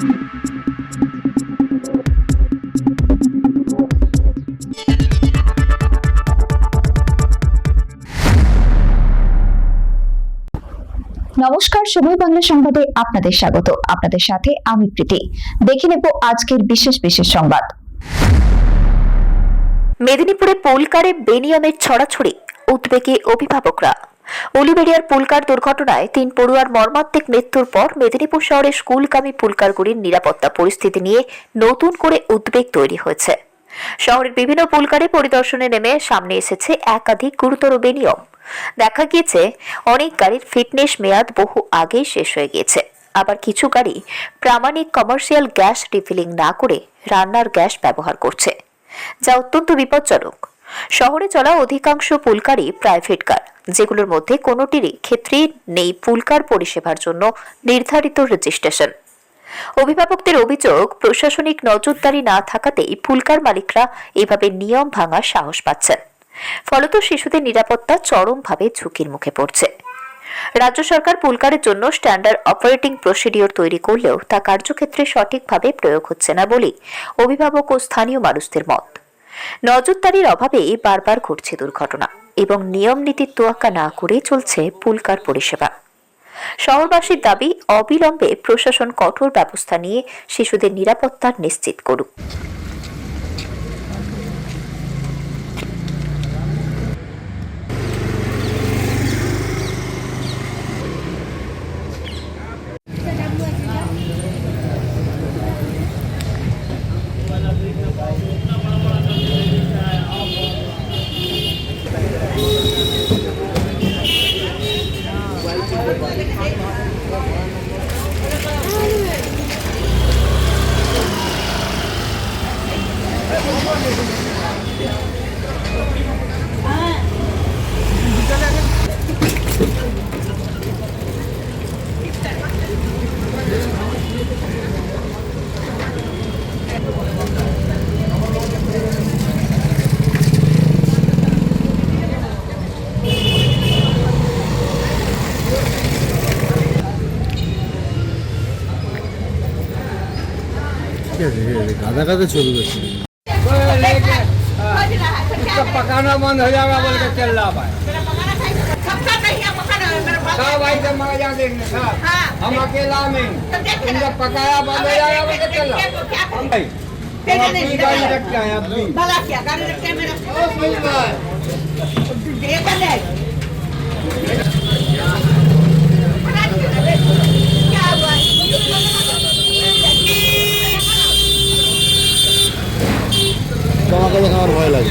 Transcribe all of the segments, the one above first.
নমস্কার সময় বাংলা সংবাদে আপনাদের স্বাগত। আপনাদের সাথে আমি প্রীতি। দেখে নেব আজকের বিশেষ বিশেষ সংবাদ। মেদিনীপুরে পোলকারে বেনিয়ামের ছড়াছড়ি, উদ্বেগে অভিভাবকরা। উলিবেড়িয়ার পুলকার দুর্ঘটনায় তিন পড়ুয়ার মর্মান্তিক মৃত্যুর পর মেদিনীপুর শহরের স্কুলগামী পুলকারগুলির নিরাপত্তা পরিস্থিতি নিয়ে নতুন করে উদ্বেগ তৈরি হয়েছে। শহরের বিভিন্ন পুলকারে পরিদর্শনে নেমে সামনে এসেছে একাধিক গুরুতর বেনিয়ম। দেখা গিয়েছে, অনেক গাড়ির ফিটনেস মেয়াদ বহু আগেই শেষ হয়ে গিয়েছে। আবার কিছু গাড়ি প্রামাণিক কমার্শিয়াল গ্যাস রিফিলিং না করে রান্নার গ্যাস ব্যবহার করছে, যা অত্যন্ত বিপজ্জনক। শহরে চলা অধিকাংশ পুলকারই প্রাইভেট কার যেগুলোর মধ্যে কোনোটিরই ক্ষেত্রেই নেই পুলকার পরিষেবার জন্য নির্ধারিত রেজিস্ট্রেশন অভিভাবকদের অভিযোগ, প্রশাসনিক নজরদারি না থাকাতেই ফুলকার মালিকরা এভাবে নিয়ম ভাঙার সাহস পাচ্ছেন। ফলত শিশুদের নিরাপত্তা চরমভাবে ঝুঁকির মুখে পড়ছে। রাজ্য সরকার পুলকারের জন্য স্ট্যান্ডার্ড অপারেটিং প্রসিডিওর তৈরি করলেও তা কার্যক্ষেত্রে সঠিকভাবে প্রয়োগ হচ্ছে না বলেই অভিভাবক ও স্থানীয় মানুষদের মত। নজরদারির অভাবে বারবার ঘটছে দুর্ঘটনা এবং নিয়ম নীতির তোয়াক্কা না করে চলছে পুলকার পরিষেবা। শহরবাসীর দাবি, অবিলম্বে প্রশাসন কঠোর ব্যবস্থা নিয়ে শিশুদের নিরাপত্তা নিশ্চিত করুক ঠিক आधा का तो चोरी करते पकाना बंद हो जाएगा बोल के चल रहा भाई हम अकेला में जब पकाया बंद हो जाएगा बोल के चल रहा हम भाई अपनी गाड़ी रख के आए अपनी भला क्या गाड़ी रख के मेरा ओ सही बात देख ले क्या हुआ তোমাকে দেখে আমার ভয় লাগে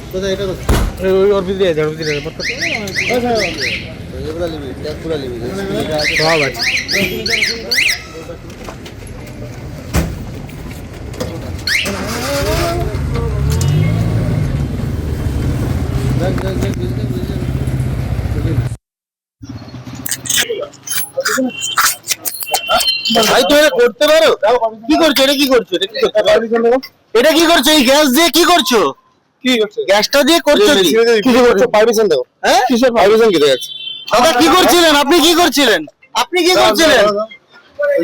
এটা কোথায়? বুঝলি ভাই, তুমি এটা করতে পারো? কি করছ? এটা কি করছ? এটা কি করছ? এটা কি করছ? এই গ্যাস দিয়ে কি করছ? কি গ্যাসটা দিয়ে করছ কি কিছু করছে পারমিশন দাও হ্যাঁ কিসের পারমিশন কি দেখাচ্ছে দাদা কি করছিলেন আপনি কি করছিলেন আপনি কি করছিলেন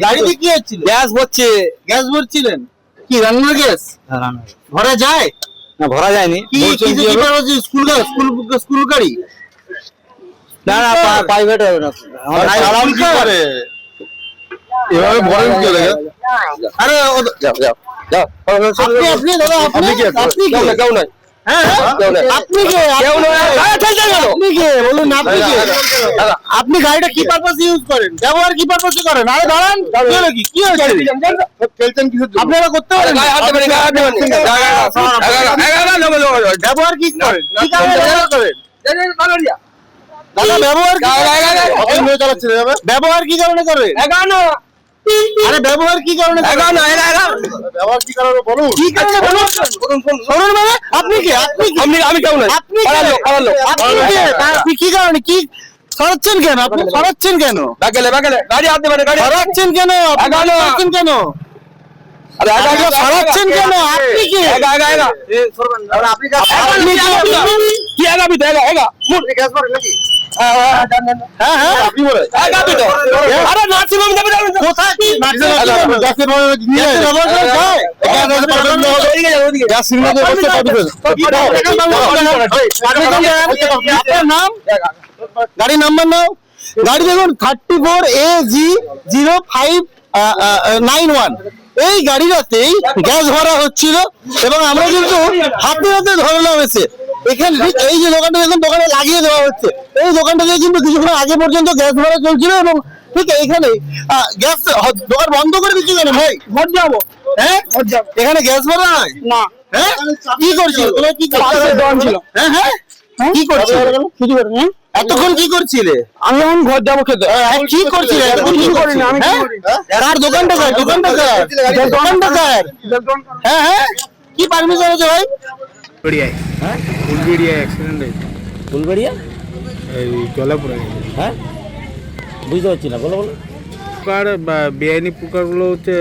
গাড়িতে কি হচ্ছিল গ্যাস ভরছে গ্যাস ভরছিলেন কি রান্নার গ্যাস ভরা যায় না ভরা যায়নি কি কি কি স্কুল গাড়ি স্কুল স্কুল গাড়ি না না প্রাইভেট হবে না আমাদের চালান কি করে? এভাবে ভরেন কি লাগে আরে যাও যাও যাও আপনি আপনি দাদা আপনি আপনি যাও না হ্যাঁ হ্যাঁ? আপনি গাড়িটা কি পারপাস ইউজ করেন ব্যবহার কি পারপাসে করেন আরে দাঁড়ান কি হয়েছে আপনারা করতে পারেন ব্যবহার কি করেন কি ব্যবহার করেন ব্যবহার কি কারণে আরে ব্যবহার কি কারণে কি কারণে বলুন? শুনুন মানে? আপনি কি? আপনি আমি আমি কেমন আপনি আপনি কি? কারণে? কি সরাচ্ছেন কেন? আপনি সরাচ্ছেন কেন? গাড়ি হাতে মানে গাড়ি সরাচ্ছেন কেন? সরাচ্ছেন কেন? সরাচ্ছেন কেন? আপনি কি? আপনি কি? কি? এগাবি এগা এগা গ্যাস ভরে নাকি? হ্যাঁ হ্যাঁ। আপনি বলে এগাবি তো আরে যাবে কোথায়? কি আপনার নাম নাম্বার নাও। গাড়ি দেখুন thirty four A G zero five nine one এই গাড়িটাতেই গ্যাস ভরা হচ্ছিল এবং আমরা কিন্তু হাতে হাতে ধরানো হয়েছে। এখানে এই যে দোকানটা দেখুন দোকানে লাগিয়ে দেওয়া হচ্ছে। এই দোকানটা দিয়ে কিন্তু কিছুক্ষণ আগে পর্যন্ত গ্যাস ভরা চলছিল এবং ঠিক এইখানে গ্যাস দোকান বন্ধ করে দিচ্ছি কেন ভাই? ঘর যাব। হ্যাঁ? এখানে গ্যাস ভরা হয় না। হ্যাঁ? কি করছিল তোমরা কি করছিলে হ্যাঁ হ্যাঁ? কি করছিলে এতক্ষণ কি করছিলে? আমি এখন ঘর যাব খেতে। কি করছিলে? এতক্ষণ কি করিনি আমি কার দোকানটা কার? দোকানটা কার? দোকানটা কার? হ্যাঁ হ্যাঁ? কি পারমিশন আছে ভাই? বেড়িয়ায় ফুলবেড়িয়ায় অ্যাক্সিডেন্ট হয়েছে। ফুলবেড়িয়া? এই জলে পড়ে গেছে হ্যাঁ? বুঝতে পারছি না বলো বলো। পুকার বা বেআইনি পুকারগুলো হচ্ছে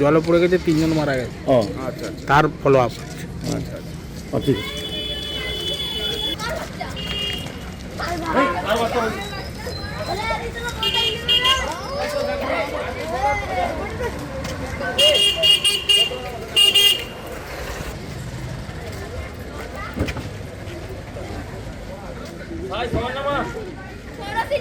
জলে পড়ে গেছে তিনজন মারা গেছে। ও। আচ্ছা তার ফলো আপ হচ্ছে। আচ্ছা ও, ঠিক আছে।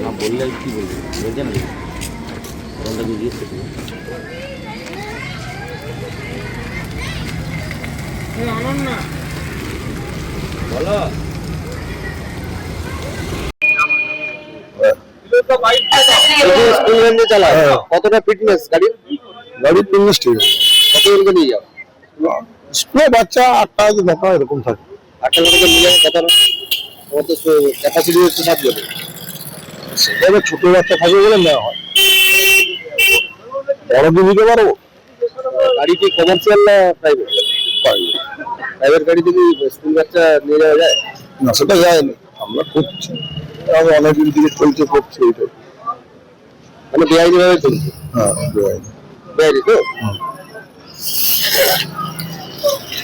না বললে কি বলব বলছে না ফোনটা দিয়ে চালায় কতটা ফিটনেস গাড়ির গাড়ির বাচ্চা আটটা থাকে আটটা সেখানে ছোট বাচ্চা থাকবে বলে। নেওয়া হয় বড় দিয়ে নিতে পারব গাড়ি কি কমার্শিয়াল না প্রাইভেট প্রাইভেট গাড়ি থেকে স্কুল বাচ্চা নিয়ে যাওয়া যায় না সেটা যায় না। আমরা করছি। আমি অনেকদিন থেকে চলছে করছি এইটা। মানে বেআইনি ভাবে চলছে? হ্যাঁ বেআইনি। বেআইনি তো?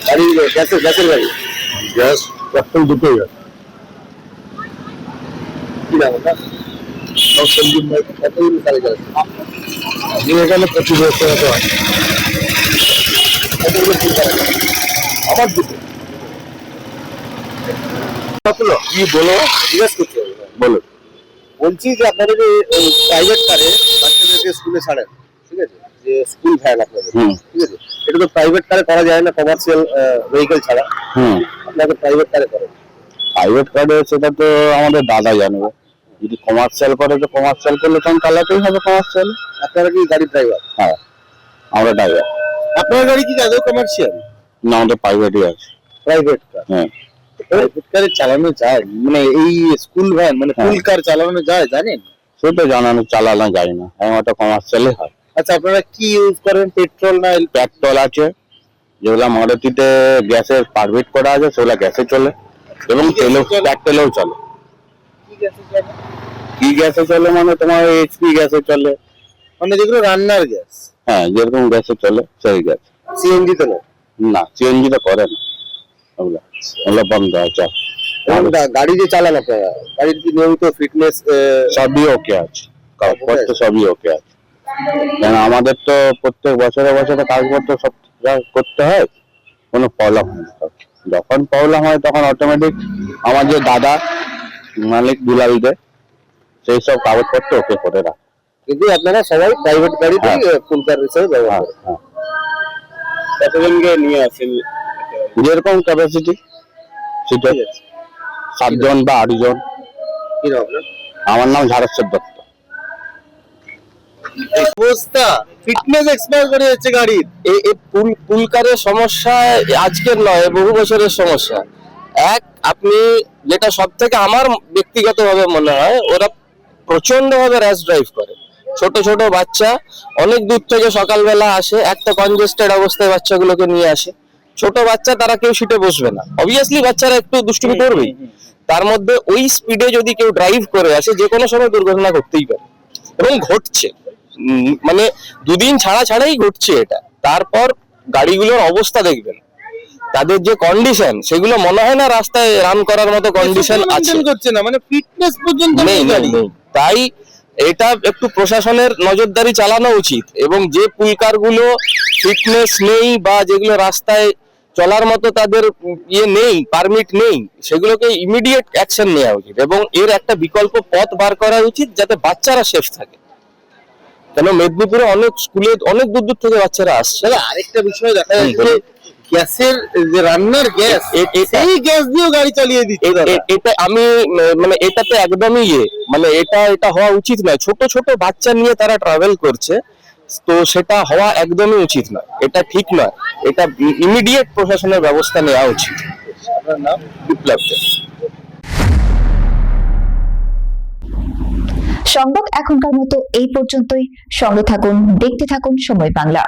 গাড়ি গ্যাসের গ্যাসের গাড়ি? গ্যাস পেট্রোল দুটোই আছে। কি নাম ওটা? সঞ্জীব ভাই কতদিন কাজে যাচ্ছে আমি এখানে পঁচিশ বছর মতো আছে। কতগুলো ফুল আছে? আমার দুটো কি বলো? জিজ্ঞেস হ্যাঁ। বলো। বলছি যে আপনারা যে প্রাইভেট কারে বাচ্চাদেরকে স্কুলে ছাড়েন ঠিক আছে? যে স্কুল ভ্যান আপনাদের ঠিক আছে? এটা তো প্রাইভেট কারে করা যায় না কমার্শিয়াল ভেহিকল ছাড়া। হুম। আপনাকে প্রাইভেট কারে করেন। প্রাইভেট কার্ডে সেটা তো আমাদের দাদা জানবে যদি কমার্শিয়াল করে তো কমার্শিয়াল করলে তখন চালাতেই হবে কমার্শিয়াল আপনারা কি গাড়ি ড্রাইভার হ্যাঁ আমরা ড্রাইভার আপনার গাড়ি কি আদৌ কমার্শিয়াল না আমাদের প্রাইভেটই আছে। প্রাইভেট কার হ্যাঁ। প্রাইভেট কারে চালানো যায়। মানে এই স্কুল ভ্যান মানে হ্যাঁ। ফুল কার চালানো যায় জানেন? সেটা জানানো চালানো যায় না। আমার কমার্শিয়ালই হয়। আচ্ছা আপনারা কি ইউজ করেন? পেট্রোল না পেট্রোল আছে। যেগুলা মারুতিতে গ্যাসের পারমিট করা আছে সেগুলা গ্যাসে চলে। এবং তেলেও পেট্রোলেও চলে। কি গ্যাসে চলে? মানে তোমার এইচপি গ্যাসে চলে। মানে যেগুলো রান্নার গ্যাস। হ্যাঁ যেরকম গ্যাসে চলে সেই গ্যাস। সিএনজি তো না না সিএনজি তো করে না। ওগুলা ওগুলো বন্ধ আছে এবং গা- গাড়ি যে চালান আপনারা? গাড়ির কি নিয়মিত ফিটনেস সবই ওকে আছে। কাগজপত্র সবই ওকে আছে? কেন আমাদের তো প্রত্যেক বছরে বছরে কাগজপত্র সব করতে হয় কোনো প্রবলেম হয় না। যখন প্রবলেম হয় তখন অটোমেটিক আমার যে দাদা মালিক দুলাল দে সেই সব কাগজপত্র ওকে করে রাখে। কিন্তু আপনারা সবাই প্রাইভেট গাড়িতেই হ্যাঁ। ফুল কার হিসেবে ব্যবহার করেন। হ্যাঁ। কতজনকে নিয়ে আসেন? যেরকম ক্যাপাসিটি সেটা সাতজন বা আটজন। আমার নাম ঝাড়েশ্বর দত্ত। অবস্থা। ফিটনেস এক্সপায়ার করে যাচ্ছে গাড়ির এই পুল পুলকারের সমস্যা আজকের নয় বহু বছরের সমস্যা। এক আপনি যেটা সব থেকে আমার ব্যক্তিগতভাবে মনে হয় ওরা প্রচণ্ড ভাবে র্যাশ ড্রাইভ করে। ছোট ছোট বাচ্চা অনেক দূর থেকে সকালবেলা আসে একটা কনজেস্টেড অবস্থায় বাচ্চাগুলোকে নিয়ে আসে। ছোট বাচ্চা তারা কেউ সিটে বসবে না। অবভিয়াসলি বাচ্চারা একটু দুষ্টুমি করবেই। তার মধ্যে ওই স্পিডে যদি কেউ ড্রাইভ করে আসে যে কোনো সময় দুর্ঘটনা ঘটতেই পারে। এবং ঘটছে। মানে দুদিন ছাড়া ছাড়াই ঘটছে এটা। তারপর গাড়িগুলোর অবস্থা দেখবেন। তাদের যে কন্ডিশন সেগুলো মনে হয় না রাস্তায় রান করার মতো কন্ডিশন আছে। করছে না। মানে ফিটনেস পর্যন্ত। তাই এটা একটু প্রশাসনের নজরদারি চালানো উচিত এবং যে পুলকারগুলো ফিটনেস নেই বা যেগুলো রাস্তায় চলার মতো তাদের ইয়ে নেই পারমিট নেই সেগুলোকে ইমিডিয়েট অ্যাকশন নেওয়া উচিত এবং এর একটা বিকল্প পথ বার করা উচিত যাতে বাচ্চারা সেফ থাকে কেন মেদিনীপুরে অনেক স্কুলে অনেক দূর দূর থেকে বাচ্চারা আসছে আরেকটা বিষয় দেখা যাচ্ছে। গ্যাসের যে রান্নার গ্যাস এ- গ্যাস দিয়েও গাড়ি চালিয়ে দিচ্ছে এটা আমি মানে এটাতে একদমই ইয়ে। মানে এটা এটা হওয়া উচিত নয়। ছোট ছোট বাচ্চা নিয়ে তারা ট্রাভেল করছে তো সেটা হওয়া একদমই উচিত নয়। এটা ঠিক নয়। এটা ইমিডিয়েট প্রশাসনের ব্যবস্থা নেওয়া উচিত। নাম? বিপ্লব সংবাদ এখনকার মতো এই পর্যন্তই। সঙ্গে থাকুন দেখতে থাকুন সময় বাংলা।